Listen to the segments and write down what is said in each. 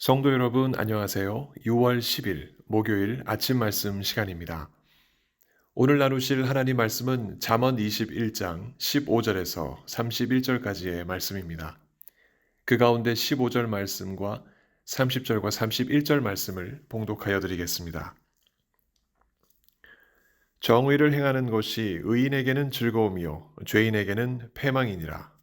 성도 여러분, 안녕하세요. 6월 10일 목요일 아침 말씀 시간입니다. 오늘 나누실 하나님 말씀은 잠언 21장 15절에서 31절까지의 말씀입니다. 그 가운데 15절 말씀과 30절과 31절 말씀을 봉독하여 드리겠습니다. 정의를 행하는 것이 의인에게는 즐거움이요 죄인에게는 패망이니라.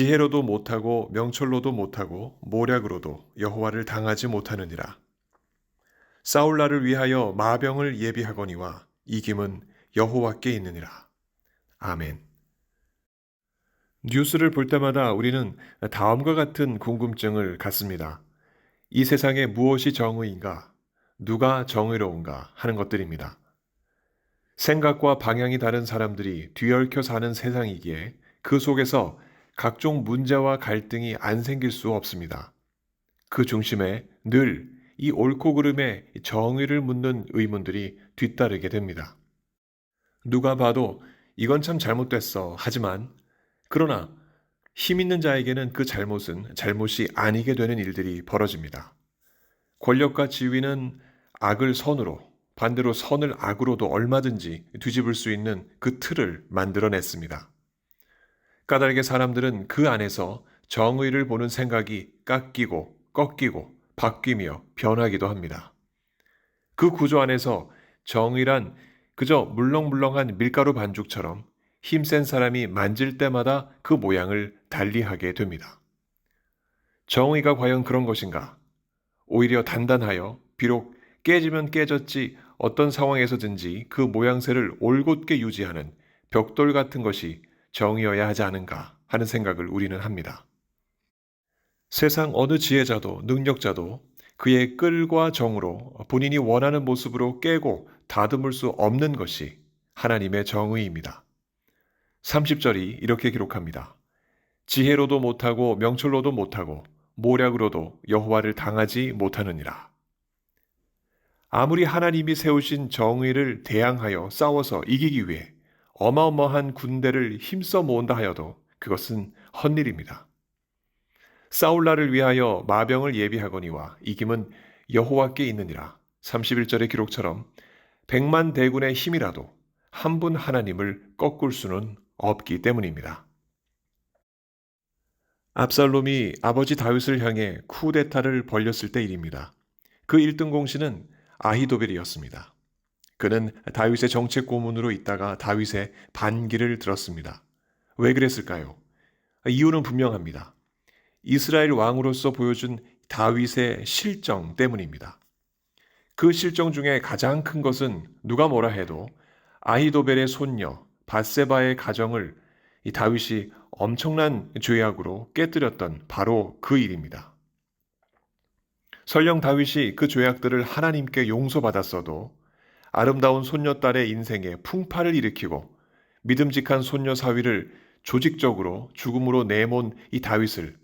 지혜로도 못하고 명철로도 못하고 모략으로도 여호와를 당하지 못하느니라. 사울라를 위하여 마병을 예비하거니와 이김은 여호와께 있느니라. 아멘. 뉴스를 볼 때마다 우리는 다음과 같은 궁금증을 갖습니다. 이 세상에 무엇이 정의인가? 누가 정의로운가? 하는 것들입니다. 생각과 방향이 다른 사람들이 뒤얽혀 사는 세상이기에 그 속에서 각종 문제와 갈등이 안 생길 수 없습니다. 그 중심에 늘 이 옳고 그름의 정의를 묻는 의문들이 뒤따르게 됩니다. 누가 봐도 이건 참 잘못됐어. 하지만 그러나 힘 있는 자에게는 그 잘못은 잘못이 아니게 되는 일들이 벌어집니다. 권력과 지위는 악을 선으로 반대로 선을 악으로도 얼마든지 뒤집을 수 있는 그 틀을 만들어냈습니다. 까닭에 사람들은 그 안에서 정의를 보는 생각이 깎이고 꺾이고 바뀌며 변하기도 합니다. 그 구조 안에서 정의란 그저 물렁물렁한 밀가루 반죽처럼 힘센 사람이 만질 때마다 그 모양을 달리하게 됩니다. 정의가 과연 그런 것인가? 오히려 단단하여 비록 깨지면 깨졌지 어떤 상황에서든지 그 모양새를 올곧게 유지하는 벽돌 같은 것이 정이어야 하지 않은가 하는 생각을 우리는 합니다. 세상 어느 지혜자도 능력자도 그의 끌과 정으로 본인이 원하는 모습으로 깨고 다듬을 수 없는 것이 하나님의 정의입니다. 30절이 이렇게 기록합니다. 지혜로도 못하고 명철로도 못하고 모략으로도 여호와를 당하지 못하느니라. 아무리 하나님이 세우신 정의를 대항하여 싸워서 이기기 위해 어마어마한 군대를 힘써 모은다 하여도 그것은 헛일입니다. 사울라를 위하여 마병을 예비하거니와 이김은 여호와께 있느니라. 31절의 기록처럼 백만 대군의 힘이라도 한 분 하나님을 꺾을 수는 없기 때문입니다. 압살롬이 아버지 다윗을 향해 쿠데타를 벌렸을 때 일입니다. 그 1등 공신은 아히도벨이었습니다. 그는 다윗의 정책 고문으로 있다가 다윗의 반기를 들었습니다. 왜 그랬을까요? 이유는 분명합니다. 이스라엘 왕으로서 보여준 다윗의 실정 때문입니다. 그 실정 중에 가장 큰 것은 누가 뭐라 해도 아히도벨의 손녀 바세바의 가정을 이 다윗이 엄청난 죄악으로 깨뜨렸던 바로 그 일입니다. 설령 다윗이 그 죄악들을 하나님께 용서받았어도 아름다운 손녀딸의 인생에 풍파를 일으키고 믿음직한 손녀 사위를 조직적으로 죽음으로 내몬 이 다윗을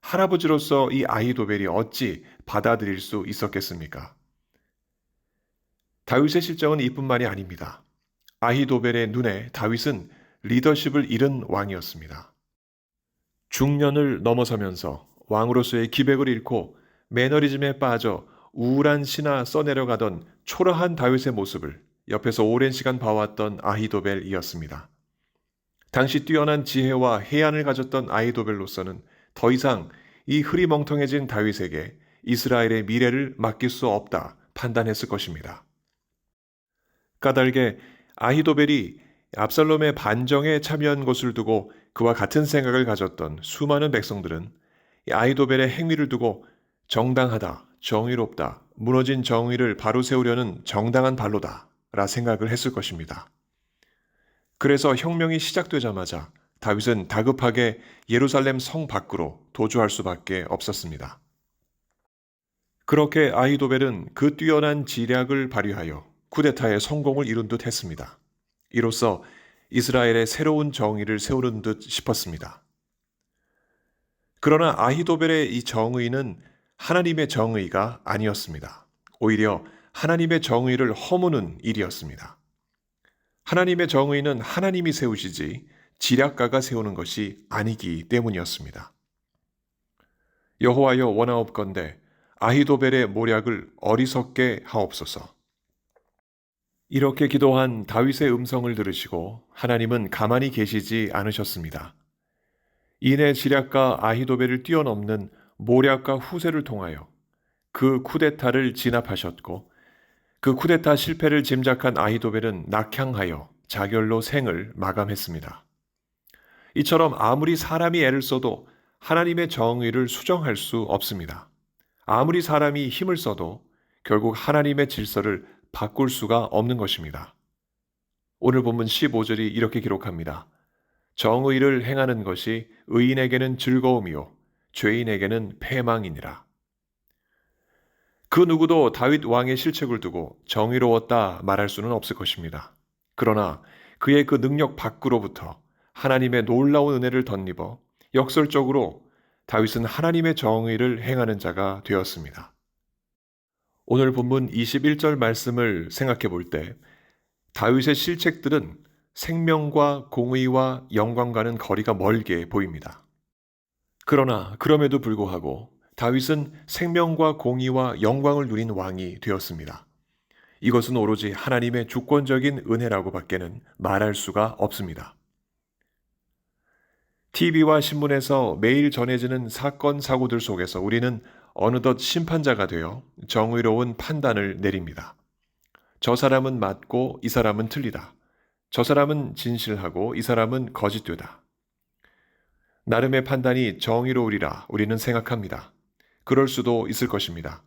할아버지로서 이 아이도벨이 어찌 받아들일 수 있었겠습니까? 다윗의 실정은 이뿐만이 아닙니다. 아히도벨의 눈에 다윗은 리더십을 잃은 왕이었습니다. 중년을 넘어서면서 왕으로서의 기백을 잃고 매너리즘에 빠져 우울한 시나 써내려가던 초라한 다윗의 모습을 옆에서 오랜 시간 봐왔던 아히도벨이었습니다. 당시 뛰어난 지혜와 해안을 가졌던 아히도벨로서는 더 이상 이 흐리멍텅해진 다윗에게 이스라엘의 미래를 맡길 수 없다 판단했을 것입니다. 까닭에 아히도벨이 압살롬의 반정에 참여한 것을 두고 그와 같은 생각을 가졌던 수많은 백성들은 아히도벨의 행위를 두고 정당하다, 정의롭다, 무너진 정의를 바로 세우려는 정당한 발로다, 라 생각을 했을 것입니다. 그래서 혁명이 시작되자마자 다윗은 다급하게 예루살렘 성 밖으로 도주할 수밖에 없었습니다. 그렇게 아이도벨은 그 뛰어난 지략을 발휘하여 쿠데타의 성공을 이룬 듯 했습니다. 이로써 이스라엘의 새로운 정의를 세우는 듯 싶었습니다. 그러나 아히도벨의 이 정의는 하나님의 정의가 아니었습니다. 오히려 하나님의 정의를 허무는 일이었습니다. 하나님의 정의는 하나님이 세우시지 지략가가 세우는 것이 아니기 때문이었습니다. 여호와여 원하옵건대 아히도벨의 모략을 어리석게 하옵소서. 이렇게 기도한 다윗의 음성을 들으시고 하나님은 가만히 계시지 않으셨습니다. 이내 지략가 아히도벨을 뛰어넘는 모략과 후세를 통하여 그 쿠데타를 진압하셨고 그 쿠데타 실패를 짐작한 아히도벨은 낙향하여 자결로 생을 마감했습니다. 이처럼 아무리 사람이 애를 써도 하나님의 정의를 수정할 수 없습니다. 아무리 사람이 힘을 써도 결국 하나님의 질서를 바꿀 수가 없는 것입니다. 오늘 본문 15절이 이렇게 기록합니다. 정의를 행하는 것이 의인에게는 즐거움이요 죄인에게는 패망이니라. 그 누구도 다윗 왕의 실책을 두고 정의로웠다 말할 수는 없을 것입니다. 그러나 그의 그 능력 밖으로부터 하나님의 놀라운 은혜를 덧입어 역설적으로 다윗은 하나님의 정의를 행하는 자가 되었습니다. 오늘 본문 21절 말씀을 생각해 볼 때 다윗의 실책들은 생명과 공의와 영광과는 거리가 멀게 보입니다. 그러나 그럼에도 불구하고 다윗은 생명과 공의와 영광을 누린 왕이 되었습니다. 이것은 오로지 하나님의 주권적인 은혜라고 밖에는 말할 수가 없습니다. TV와 신문에서 매일 전해지는 사건, 사고들 속에서 우리는 어느덧 심판자가 되어 정의로운 판단을 내립니다. 저 사람은 맞고 이 사람은 틀리다. 저 사람은 진실하고 이 사람은 거짓되다. 나름의 판단이 정의로우리라 우리는 생각합니다. 그럴 수도 있을 것입니다.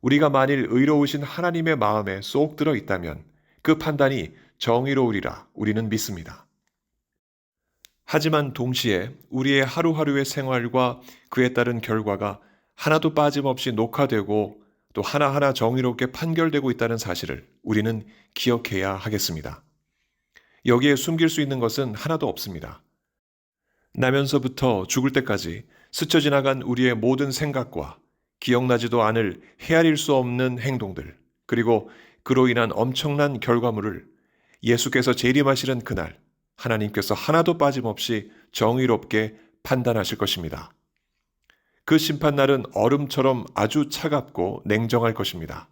우리가 만일 의로우신 하나님의 마음에 쏙 들어 있다면 그 판단이 정의로우리라 우리는 믿습니다. 하지만 동시에 우리의 하루하루의 생활과 그에 따른 결과가 하나도 빠짐없이 녹화되고 또 하나하나 정의롭게 판결되고 있다는 사실을 우리는 기억해야 하겠습니다. 여기에 숨길 수 있는 것은 하나도 없습니다. 나면서부터 죽을 때까지 스쳐 지나간 우리의 모든 생각과 기억나지도 않을 헤아릴 수 없는 행동들, 그리고 그로 인한 엄청난 결과물을 예수께서 재림하시는 그날 하나님께서 하나도 빠짐없이 정의롭게 판단하실 것입니다. 그 심판날은 얼음처럼 아주 차갑고 냉정할 것입니다.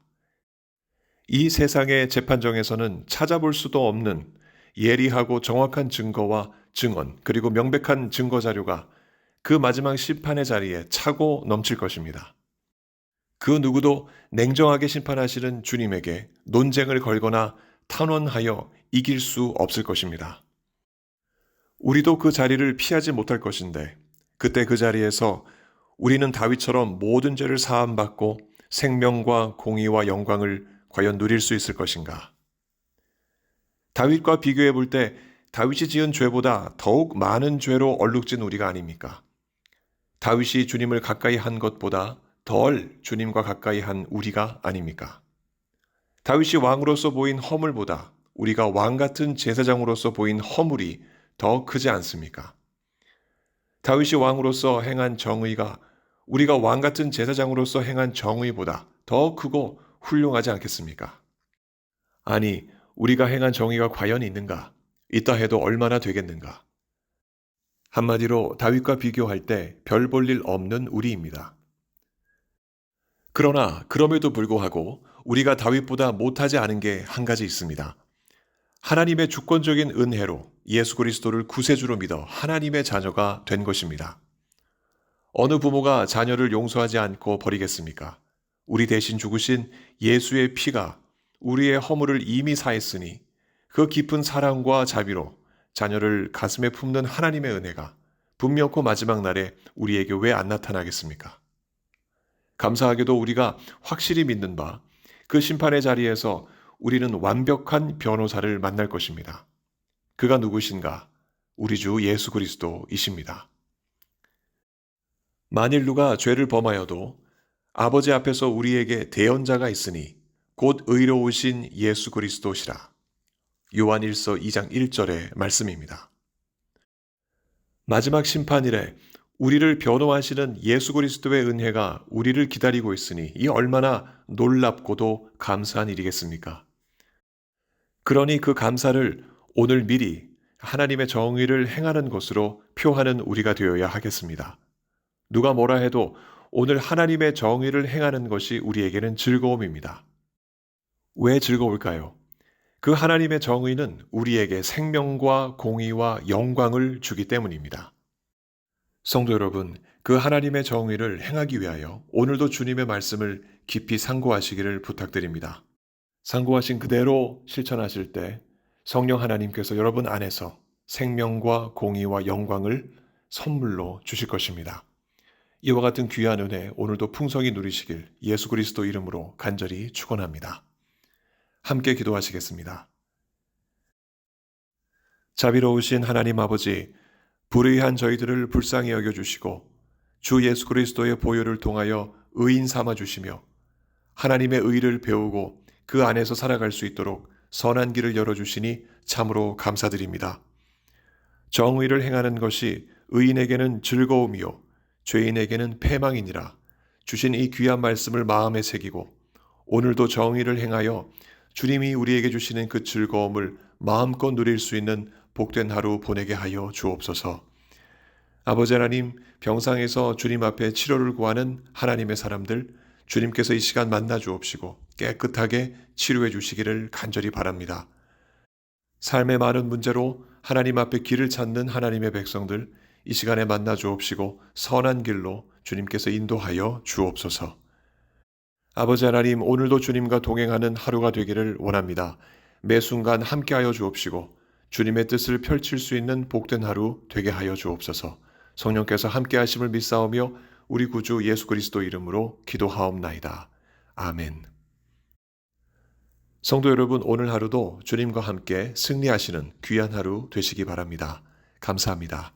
이 세상의 재판정에서는 찾아볼 수도 없는 예리하고 정확한 증거와 증언, 그리고 명백한 증거 자료가 그 마지막 심판의 자리에 차고 넘칠 것입니다. 그 누구도 냉정하게 심판하시는 주님에게 논쟁을 걸거나 탄원하여 이길 수 없을 것입니다. 우리도 그 자리를 피하지 못할 것인데 그때 그 자리에서 우리는 다윗처럼 모든 죄를 사함받고 생명과 공의와 영광을 과연 누릴 수 있을 것인가? 다윗과 비교해 볼 때 다윗이 지은 죄보다 더욱 많은 죄로 얼룩진 우리가 아닙니까? 다윗이 주님을 가까이 한 것보다 덜 주님과 가까이 한 우리가 아닙니까? 다윗이 왕으로서 보인 허물보다 우리가 왕 같은 제사장으로서 보인 허물이 더 크지 않습니까? 다윗이 왕으로서 행한 정의가 우리가 왕 같은 제사장으로서 행한 정의보다 더 크고 훌륭하지 않겠습니까? 아니, 우리가 행한 정의가 과연 있는가? 있다 해도 얼마나 되겠는가? 한마디로 다윗과 비교할 때 별 볼 일 없는 우리입니다. 그러나 그럼에도 불구하고 우리가 다윗보다 못하지 않은 게 한 가지 있습니다. 하나님의 주권적인 은혜로 예수 그리스도를 구세주로 믿어 하나님의 자녀가 된 것입니다. 어느 부모가 자녀를 용서하지 않고 버리겠습니까? 우리 대신 죽으신 예수의 피가 우리의 허물을 이미 사했으니 그 깊은 사랑과 자비로 자녀를 가슴에 품는 하나님의 은혜가 분명코 마지막 날에 우리에게 왜 안 나타나겠습니까? 감사하게도 우리가 확실히 믿는 바 그 심판의 자리에서 우리는 완벽한 변호사를 만날 것입니다. 그가 누구신가? 우리 주 예수 그리스도이십니다. 만일 누가 죄를 범하여도 아버지 앞에서 우리에게 대언자가 있으니 곧 의로우신 예수 그리스도시라. 요한일서 2장 1절의 말씀입니다. 마지막 심판일에 우리를 변호하시는 예수 그리스도의 은혜가 우리를 기다리고 있으니 이 얼마나 놀랍고도 감사한 일이겠습니까? 그러니 그 감사를 오늘 미리 하나님의 정의를 행하는 것으로 표하는 우리가 되어야 하겠습니다. 누가 뭐라 해도 오늘 하나님의 정의를 행하는 것이 우리에게는 즐거움입니다. 왜 즐거울까요? 그 하나님의 정의는 우리에게 생명과 공의와 영광을 주기 때문입니다. 성도 여러분, 그 하나님의 정의를 행하기 위하여 오늘도 주님의 말씀을 깊이 상고하시기를 부탁드립니다. 상고하신 그대로 실천하실 때 성령 하나님께서 여러분 안에서 생명과 공의와 영광을 선물로 주실 것입니다. 이와 같은 귀한 은혜 오늘도 풍성히 누리시길 예수 그리스도 이름으로 간절히 축원합니다. 함께 기도하시겠습니다. 자비로우신 하나님 아버지, 불의한 저희들을 불쌍히 여겨 주시고 주 예수 그리스도의 보혈을 통하여 의인 삼아 주시며 하나님의 의를 배우고 그 안에서 살아갈 수 있도록 선한 길을 열어 주시니 참으로 감사드립니다. 정의를 행하는 것이 의인에게는 즐거움이요 죄인에게는 패망이니라 주신 이 귀한 말씀을 마음에 새기고 오늘도 정의를 행하여 주님이 우리에게 주시는 그 즐거움을 마음껏 누릴 수 있는 복된 하루 보내게 하여 주옵소서. 아버지 하나님, 병상에서 주님 앞에 치료를 구하는 하나님의 사람들, 주님께서 이 시간 만나 주옵시고 깨끗하게 치료해 주시기를 간절히 바랍니다. 삶의 많은 문제로 하나님 앞에 길을 찾는 하나님의 백성들, 이 시간에 만나 주옵시고 선한 길로 주님께서 인도하여 주옵소서. 아버지 하나님, 오늘도 주님과 동행하는 하루가 되기를 원합니다. 매 순간 함께하여 주옵시고 주님의 뜻을 펼칠 수 있는 복된 하루 되게 하여 주옵소서. 성령께서 함께하심을 믿사오며 우리 구주 예수 그리스도 이름으로 기도하옵나이다. 아멘. 성도 여러분, 오늘 하루도 주님과 함께 승리하시는 귀한 하루 되시기 바랍니다. 감사합니다.